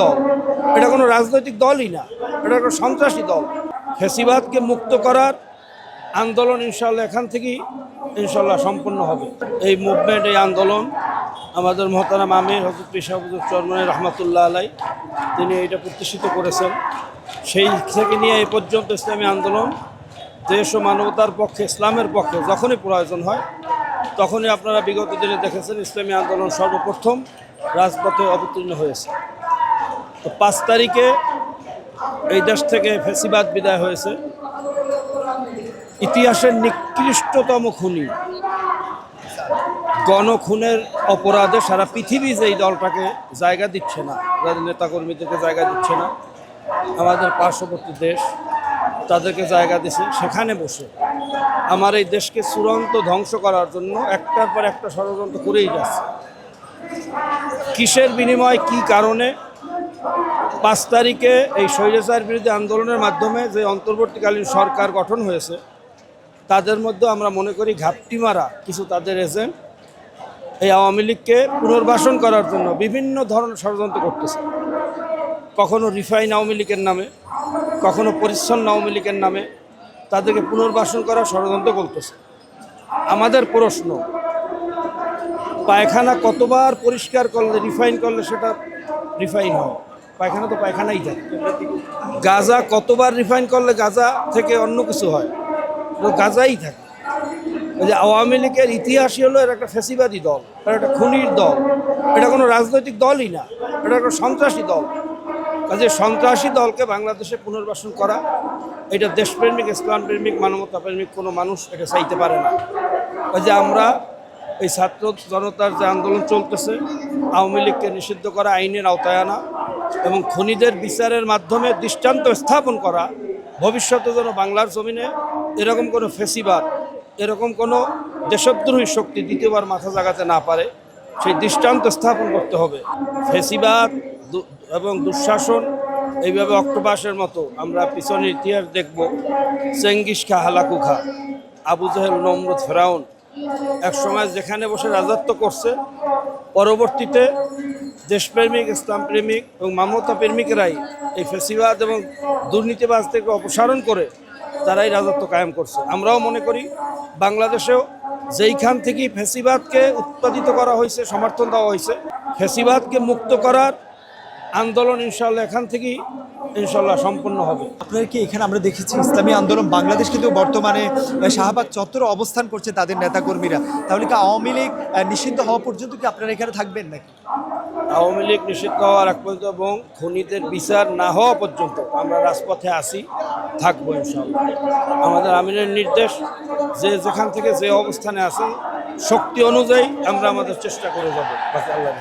দল। এটা কোনো রাজনৈতিক দলই না, এটা একটা সন্ত্রাসী দল। ফেসিবাদকে মুক্ত করার আন্দোলন ইনশাল্লাহ এখান থেকেই ইনশাল্লাহ সম্পন্ন হবে। এই মুভমেন্ট এই আন্দোলন আমাদের মহতারাম আমির হজরত পিসাবুজুর চরমনে রহমতুল্লাহ আলাই তিনি এটা প্রতিষ্ঠিত করেছেন। সেই থেকে নিয়ে এই পর্যন্ত ইসলামী আন্দোলন দেশ ও মানবতার পক্ষে, ইসলামের পক্ষে যখনই প্রয়োজন হয়, তখনই আপনারা বিগত দিনে দেখেছেন ইসলামী আন্দোলন সর্বপ্রথম রাজপথে অবতীর্ণ হয়েছে। তো পাঁচ তারিখে এই দেশ থেকে ফেসিবাদ বিদায় হয়েছে। ইতিহাসের নিকৃষ্টতম খুনি, গণখুনের অপরাধে সারা পৃথিবী যে এই দলটাকে জায়গা দিচ্ছে না, যাদের নেতাকর্মীদেরকে জায়গা দিচ্ছে না, আমাদের পার্শ্ববর্তী দেশ তাদেরকে জায়গা দিছে, সেখানে বসে আমার এই দেশকে চূড়ান্ত ধ্বংস করার জন্য একটার পর একটা ষড়যন্ত্র করেই যাচ্ছে। কিসের বিনিময়, কি কারণে? পাঁচ তারিখে এই স্বৈরাচার বিরোধী আন্দোলনের মাধ্যমে যে অন্তর্বর্তীকালীন সরকার গঠন হয়েছে, তাদের মধ্যে আমরা মনে করি ঘাপটি মারা কিছু তাদের এজেন্ট এই আওয়ামী লীগকে পুনর্বাসন করার জন্য বিভিন্ন ধরনের ষড়যন্ত্র করতেছে। কখনো রিফাইন আওয়ামী লীগের নামে, কখনো পরিচ্ছন্ন আওয়ামী লীগের নামে তাদেরকে পুনর্বাসন করার ষড়যন্ত্র করতেছে। আমাদের প্রশ্ন, পায়খানা কতবার পরিষ্কার করলে, রিফাইন করলে সেটা রিফাইন হয়? পায়খানা তো পায়খানাই থাকে গাজা কতবার রিফাইন করলে গাজা থেকে অন্য কিছু হয়? তো গাজাই থাকে। ওই যে আওয়ামী লীগের ইতিহাসই হলো এর একটা ফেসিবাদী দল এটা একটা খুনির দল। এটা কোনো রাজনৈতিক দলই না, এটা একটা সন্ত্রাসী দল। কাজে সন্ত্রাসী দলকে বাংলাদেশে পুনর্বাসন করা, এটা দেশপ্রেমিক ইসলাম প্রেমিক মানবতা প্রেমিক কোনো মানুষ এটা চাইতে পারে না। কাজে আমরা, এই ছাত্র জনতার যে আন্দোলন চলতেছে আওয়ামী লীগকে নিষিদ্ধ করা আইনের আওতায় আনা এবং খনিদের বিচারের মাধ্যমে দৃষ্টান্ত স্থাপন করা, ভবিষ্যতে যেন বাংলার জমিনে এরকম কোনো ফেসিবাদ, এরকম কোনো দেশদ্রোহী শক্তি দ্বিতীয়বার মাথা জাগাতে না পারে, সেই দৃষ্টান্ত স্থাপন করতে হবে। ফেসিবাদ এবং দুঃশাসন, এইভাবে অক্টোপাসের মতো আমরা পিছনের ইতিহাস দেখব। চেঙ্গিস খা হালাকু খা, আবু জাহেল, নমরুদ ফেরাউন এক সময় যেখানে বসে রাজত্ব করছে, পরবর্তীতে দেশপ্রেমিক ইসলাম প্রেমিক এবং মামতা প্রেমিকেরাই এই ফেসিবাদ এবং দুর্নীতিবাজ থেকে অপসারণ করে তারাই রাজত্ব কায়েম করছে। আমরাও মনে করি বাংলাদেশেও যেইখান থেকেই ফেসিবাদকে উৎপাদিত করা হয়েছে, সমর্থন দেওয়া হয়েছে, ফেসিবাদকে মুক্ত করার আন্দোলন ইনশাল্লাহ এখান থেকেই ইনশাল্লাহ সম্পন্ন হবে। আপনারা কি এখানে আমরা দেখেছি ইসলামী আন্দোলন? বাংলাদেশ কিন্তু বর্তমানে শাহবাগ চত্বরে অবস্থান করছে তাদের নেতাকর্মীরা। তাহলে কি আওয়ামী লীগ নিষিদ্ধ হওয়া পর্যন্ত কি আপনারা এখানে থাকবেন নাকি? আওয়ামী লীগ নিষিদ্ধ হওয়ার এক পর্যন্ত এবং খনিদের বিচার না হওয়া পর্যন্ত আমরা রাজপথে আসি থাকব ইনশাল্লাহ আমাদের আমিরের নির্দেশ যে যেখান থেকে যে অবস্থানে আছেন শক্তি অনুযায়ী আমরা আমাদের চেষ্টা করে যাব। বাকি আল্লাহ